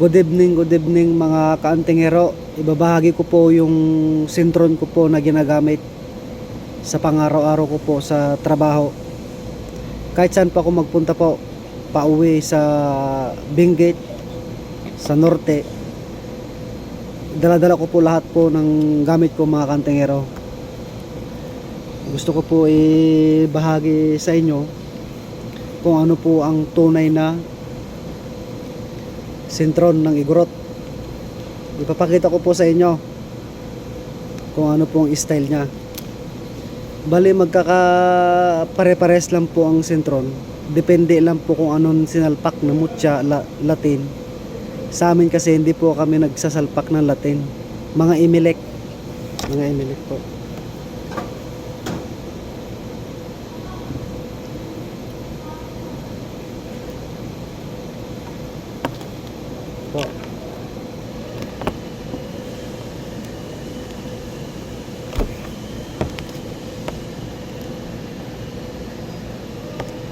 Good evening, good evening mga kaantingero. Ibabahagi ko po yung sintron ko po na ginagamit sa pangaraw-araw ko po sa trabaho. Kahit saan pa ako magpunta po, pauwi sa Benguet, sa Norte. Dala-dala ko po lahat po ng gamit ko mga kaantingero. Gusto ko po ibahagi sa inyo kung ano po ang tunay na sintron ng igorot. Ipapakita ko po sa inyo kung ano pong style niya. Bali magkaka pare-pares lang po ang sintron. Depende lang po kung anong sinalpak na mutya, la, latin. Sa amin kasi hindi po kami nagsasalpak ng latin. Mga imilek. Mga imilek po. Po.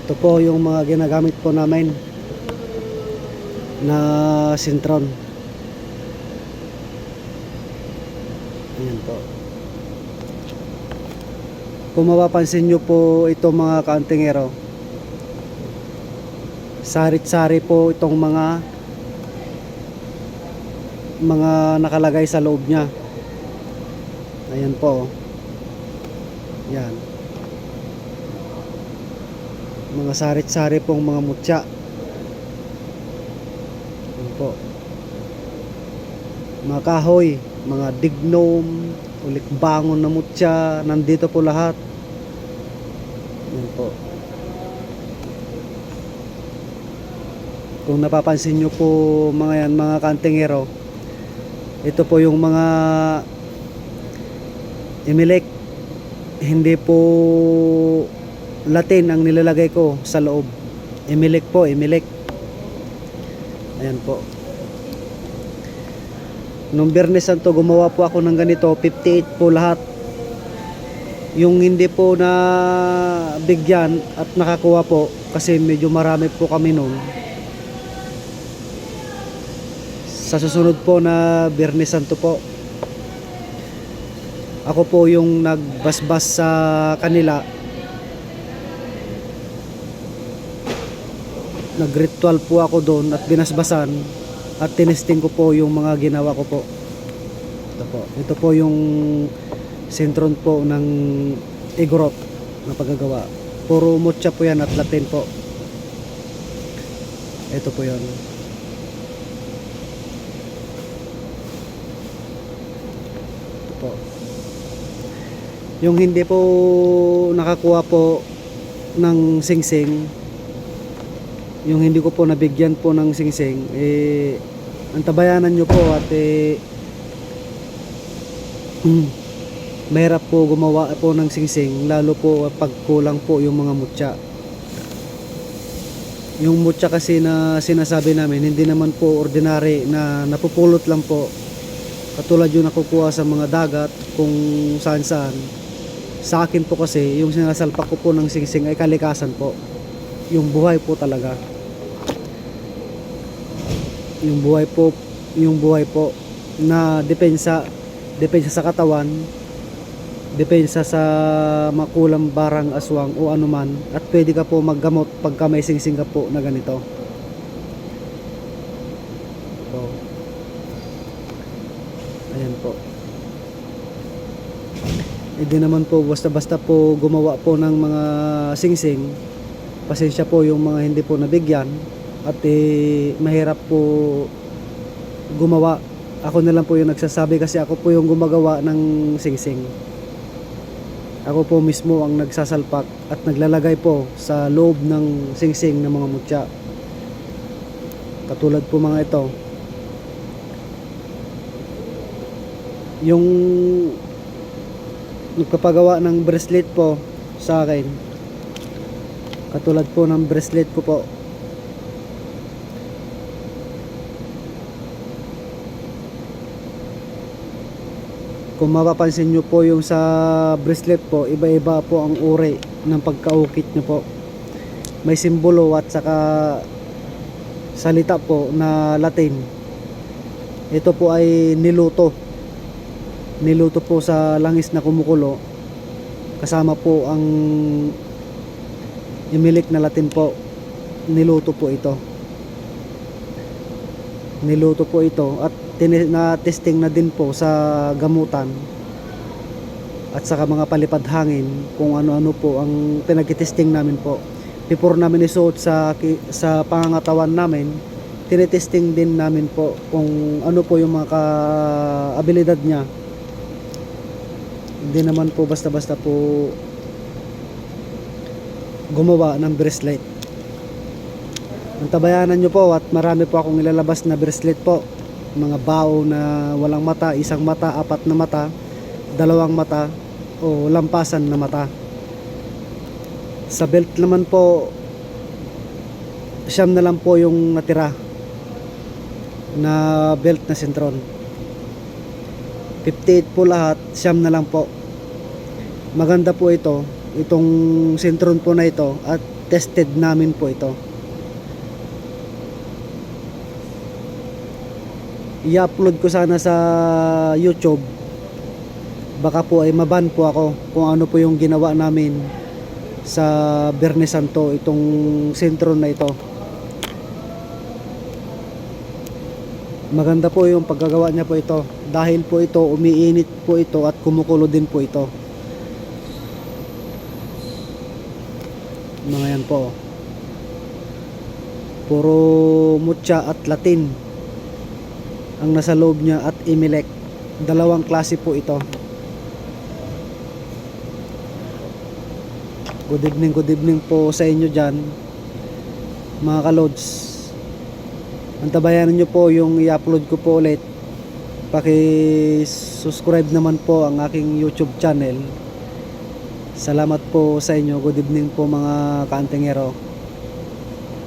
Ito po yung mga ginagamit po namin na sintron. Ayan po. Kung mapapansin nyo po ito mga kaantingero, sarit-sari po itong mga mga nakalagay sa loob niya. Ayan po. Yan. Mga sarit-sari pong mga mutya. Ayan po. Mga kahoy, mga dignom, ulikbangon na mutya, nandito po lahat. Ayan po. Kung napapansin nyo po mga yan, mga kantingero, ito po yung mga imilek. Hindi po Latin ang nilalagay ko sa loob. Imilek po, imilek. Ayan po. Nung Biyernes Santo, gumawa po ako ng ganito, 58 po lahat. Yung hindi po na bigyan at nakakuha po, kasi medyo marami po kami noon. Sa susunod po na Biyernes Santo po, ako po yung nagbasbas sa kanila. Nagritual po ako doon at binasbasan at tinesting ko po yung mga ginawa ko po. Ito po. Ito po yung sintron po ng igorot na paggagawa. Puro mutya po yan at latin po. Ito po yun. Ito po. Yung hindi po nakakuha po ng singsing, yung hindi ko po nabigyan po ng singsing, eh, antabayanan nyo po at eh, mm, mahirap po gumawa po ng singsing, lalo po pag kulang po yung mga mutya. Yung mutya kasi na sinasabi namin, hindi naman po ordinary na napupulot lang po. Katulad yung nakukuha sa mga dagat kung saan saan. Sa akin po kasi, yung sinasalpak ko po ng singsing ay kalikasan po. Yung buhay po talaga. Yung buhay po, yung buhay po na depensa, depensa sa katawan, depensa sa makulang barang aswang o anuman at pwede ka po maggamot pagka may singsing ka po na ganito. So, ayan po. Hindi naman po basta-basta po gumawa po ng mga singsing. Pasensya po yung mga hindi po nabigyan at eh, mahirap po gumawa. Ako na lang po yung nagsasabi kasi ako po yung gumagawa ng singsing. Ako po mismo ang nagsasalpak at naglalagay po sa loob ng singsing ng mga mutya. Katulad po mga ito. Yung nagpapagawa ng bracelet po sa akin. Katulad po ng bracelet ko po. Kung mapapansin nyo po yung sa bracelet po, iba-iba po ang uri ng pagkaukit nyo po. May simbolo at saka salita po na Latin. ito po ay niluto niluto po sa langis na kumukulo kasama po ang imilik na latin po niluto po ito. Niluto po ito at tini- na din po sa gamutan at saka mga palipad hangin kung ano-ano po ang pinagtesting namin po. Before namin isuot sa sa pangangatawan namin tinetesting din namin po kung ano po yung mga ka-abilidad niya. Hindi naman po basta-basta po gumawa ng bracelet. Ang tabayanan nyo po at marami po akong ilalabas na bracelet po. Mga bao na walang mata, isang mata, apat na mata dalawang mata o lampasan na mata. Sa belt naman po siyam na lang po yung natira na belt na sentron. 58 po lahat siyam na lang po. Maganda po ito itong sentron po na ito at tested namin po ito. I-upload ko sana sa YouTube. Baka po ay maban po ako kung ano po yung ginawa namin sa Bernes Santo itong sentron na ito. Maganda po yung paggagawa niya po ito. Dahil po ito umiinit po ito at kumukulo din po ito mga yan po. Puro mutya at latin ang nasa loob niya at imilek dalawang klase po ito. Good evening good evening po sa inyo dyan mga kalods. Antabayanan nyo po yung i-upload ko po ulit. Paki-subscribe naman po ang aking YouTube channel salamat po sa inyo. Good evening po mga kaantingero